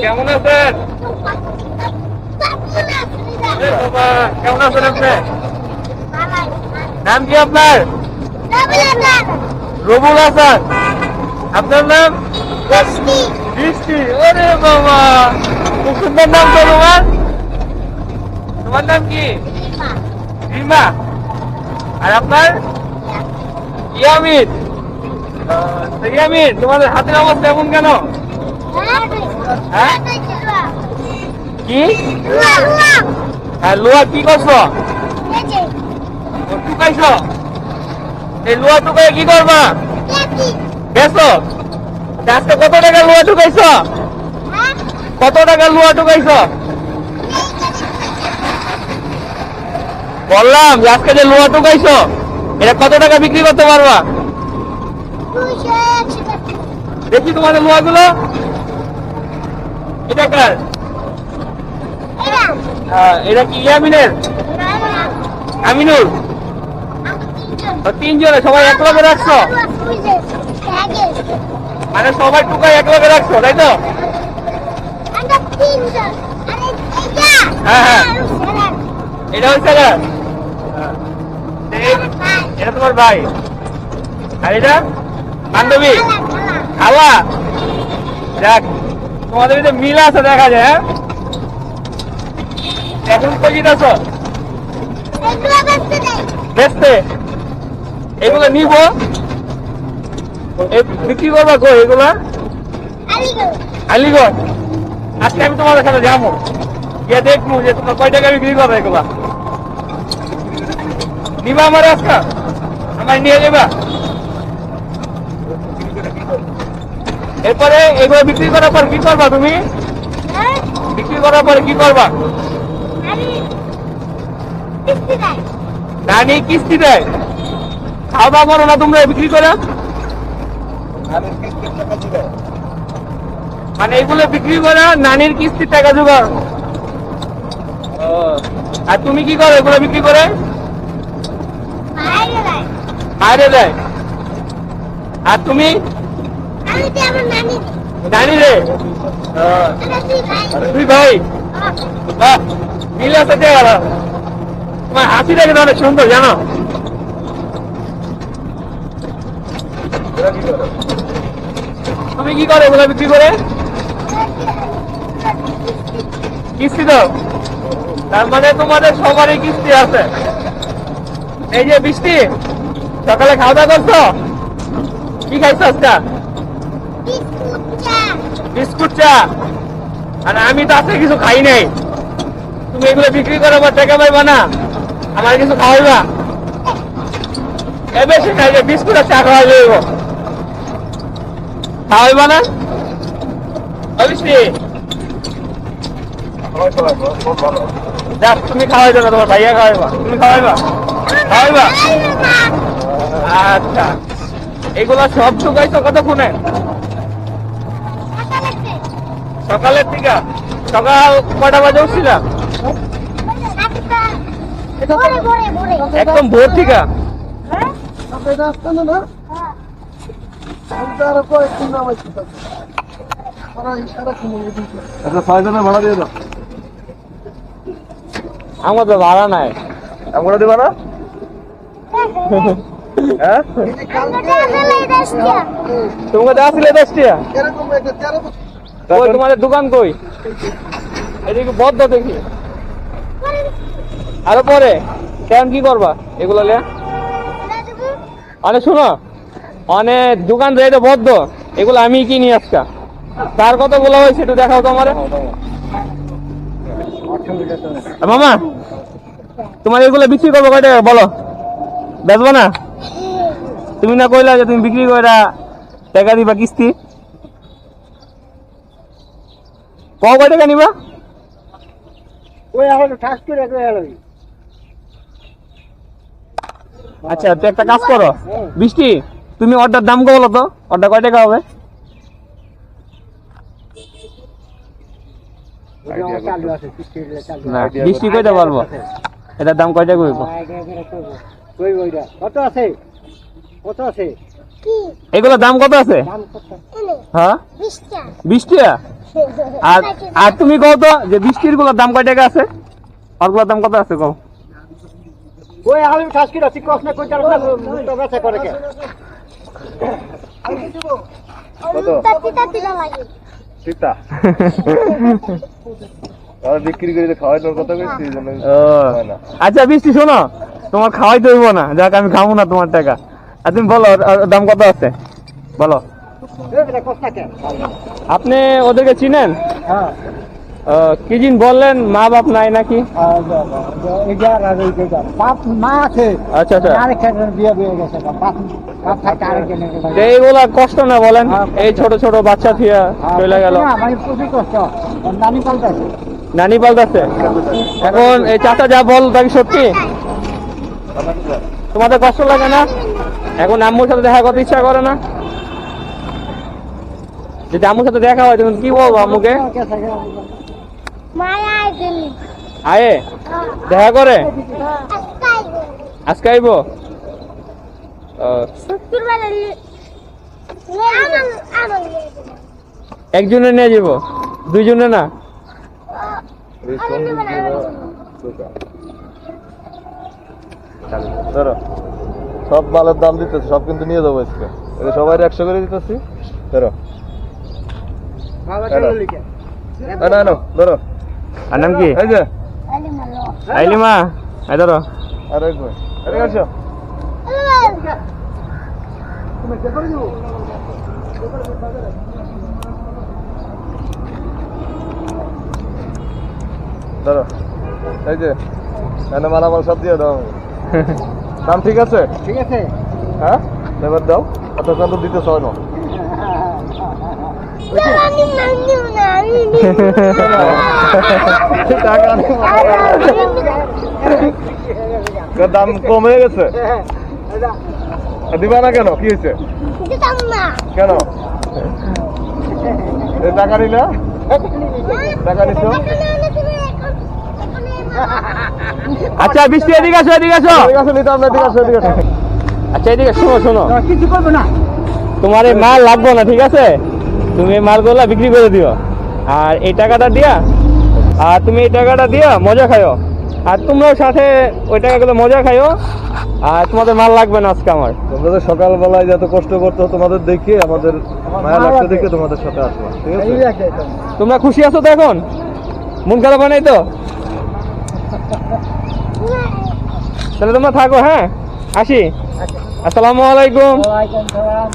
কেমন আছেন? কেমন আছেন আপনি? নাম কি আপনার? রবুল হাসান আপনার নাম? বৃষ্টি ওরে বাবা। সুন্দর নাম তো তোমার? তোমার নাম কি? রিমা আর আপনার? ইয়ামিন। ইয়ামিন তোমাদের হাতের অবস্থা এমন কেন? কি? হ্যাঁ লোহা কি করছ? টুকাইছো এই লোহা টুকাই কি করবা? বেছো আজকে কত টাকা লোহা টুকাইছো কত টাকা লোহা টুকাইছো বললাম আজকে যে লোহা টুকাইছো এটা কত টাকা বিক্রি করতে পারবা? দেখি তোমাদের লোহাগুলো এটা কার? এটা? কি ইয়ামিনের? আমিনুর তিনজনে। সবাই এক লগে রাখছো মানে সবাই টুকাই এক লগে রাখছো তাই তো? হ্যাঁ, হ্যাঁ। এটা হচ্ছে এটা তোমার ভাই। আর এটা? বান্ধবী? খালা দেখ তোমাদের ভিতরে মিল আছে দেখা যায় হ্যাঁ? এখন কজিত আছো বেচতে এগুলো নিব? বিক্রি করবা গো এগুলা? আলিগড়। আজকে আমি তোমাদের সাথে যাব। গিয়ে দেখব যে তোমার কয় টাকা বিক্রি করবে এগুলা। নিবা আমার আজকে আমার নিয়ে যাবা। এরপরে এগুলো বিক্রি করার পর কি করবা তুমি? বিক্রি করার পরে কি করবা? নানি কিস্তি দেয়। খাওয়া দাওয়া করো না তোমরা বিক্রি করে। মানে এগুলো বিক্রি করে নানির কিস্তির টাকা জোগাড়। আর তুমি কি করো এগুলো বিক্রি করে? বাইরে দেয় আর তুমি? নানি রে। তুই ভাই। মিল আছে গেল তোমার হাসি দেখে অনেক সুন্দর, জানো? তুমি কি করে এগুলো বিক্রি করে? কিস্তি দাও। তার মানে তোমাদের সবারই কিস্তি আছে। এই যে বৃষ্টি, সকালে খাওয়া দাওয়া করছ? কি খাইছো আজকে? বিস্কুট চা। আর আমি তো আজকে কিছু খাই নাই। তুমি এগুলো বিক্রি করে, আমার টাকা পাইবা না। আমার কিছু খাওয়াইবা। এ বেশি খাই যে বিস্কুট আর চা খাওয়াই যাইব খাওয়াইবা না অবশ্যই তুমি খাওয়াই দেবে তোমার ভাইয়া খাওয়াইবা। তুমি খাওয়াইবা? খাওয়াইবা? আচ্ছা। এগুলো সব ঢুকাইছো কতক্ষণে? সকালের থেকে সকাল কটা বাজে উঠছিলাম? একদম ভোর থেকে। ছয়জনের ভাড়া দিয়ে দাও। আমার তো ভাড়া নাই। আমরা দেবা না হ্যাঁ? তোমাকে দেওয়া ছিল দশ কই তোমাদের দোকান কই? এদিকে বদ্ধ দেখি। আরও পরে কেমন কি করবা? এগুলো লিয়া আরে শোনো অনেক দোকান রেটে বদ্ধ। এগুলো আমি কিনি আজকা? তার কত বলা হয়েছে একটু দেখাও তো আমারে। আ, মামা তোমার এগুলো বিক্রি করব কয় টাকা? বলো। বেচবো না? তুমি না কইলা যে তুমি বিক্রি করে টাকা দিবা কিস্তি? ক কয় টাকা নিবা? আচ্ছা তো একটা কাজ করো। বৃষ্টি? তুমি অর্ডার দাম কো বলো তো? অর্ডার কয় টাকা হবে? ওই যে চালু আছে কিস্তির চালু না বৃষ্টি কইতে পারব এটার দাম কয়টা কইব? কত আছে? কত আছে? দাম কত আছে? দাম কত? হ্যাঁ? বিশ টাকা আর আর তুমি কও তো যে বৃষ্টিরগুলোর দাম কয় টাকা আছে? ওরগুলোর দাম কত আছে কও? ওই কিলো ঠিক না করে কে? কত তাতি বিক্রি করে কথা কইছি আচ্ছা বৃষ্টি শোনো। তোমার খাওয়াই হইব না। যাক আমি খাব না তোমার টাকা। আর তুমি বলো দাম কত আছে? বলো। আপনি ওদেরকে চিনেন? হ্যাঁ। আহ, কি দিন বললেন মা বাপ নাই নাকি? আছে আচ্ছা আচ্ছা। এইগুলা কষ্ট না বলেন। এই ছোট ছোট বাচ্চা থিয়া চলে গেল। নানি পাল্টাছে? এখন এই চাচা যা বল তা কি সত্যি? তোমাদের কষ্ট লাগে না? এখন আম্মুর সাথে দেখা করতে ইচ্ছা করে না? যদি আম্মুর সাথে দেখা হয় তুমি কি বলব আম্মুকে? আয়ে দেখা করে? আজকে আইব? একজনে নিয়ে যাব? দুইজনে না। ধরো সব মালের দাম দিতেছে সব কিন্তু নিয়ে যাব আজকে। সবাই একশো করে দিতেছি। ধরো। না ধরো। আর নাম কি? এই যে। আরে মালো আইলি মা এই ধরো। আর এক ভাই আরে আসো। ধরো। এই যে এনে মালামাল সব দিয়ে দাও। দাম ঠিক আছে? ঠিক আছে। হ্যাঁ? এবার দাও। অত তো দিতে চাই না। দাম কম হয়ে গেছে দিবা না কেন? কি হয়েছে? কেন? টাকা নিলা? টাকা নিছো? আচ্ছা বৃষ্টি এদিকে আসো এদিকে আসো। আছে নিতাম না ঠিক আছে ঠিক আছে আচ্ছা এদিকে শোনো শোনো। কিছু করব না। তোমার এই মাল লাগবে না ঠিক আছে? তুমি এই মালগুলা বিক্রি করে দিও। আর এই টাকাটা দিয়া আর তুমি এই টাকাটা দিয়া মজা খাইও। আর তোমরাও সাথে ওই টাকাগুলো মজা খাইও। আর তোমাদের মাল লাগবে না আজকে আমার। তোমরা তো সকালবেলায় যত কষ্ট করতো তোমাদের দেখে আমাদের মায়া লাগতে দেখে তোমাদের সাথে আসব ঠিক আছে? তোমরা খুশি আছো তো এখন? মন খারাপ হয় নাই তো? তাহলে তোমরা থাকো হ্যাঁ? আসি। আসসালামু আলাইকুম। ওয়ালাইকুম সালাম।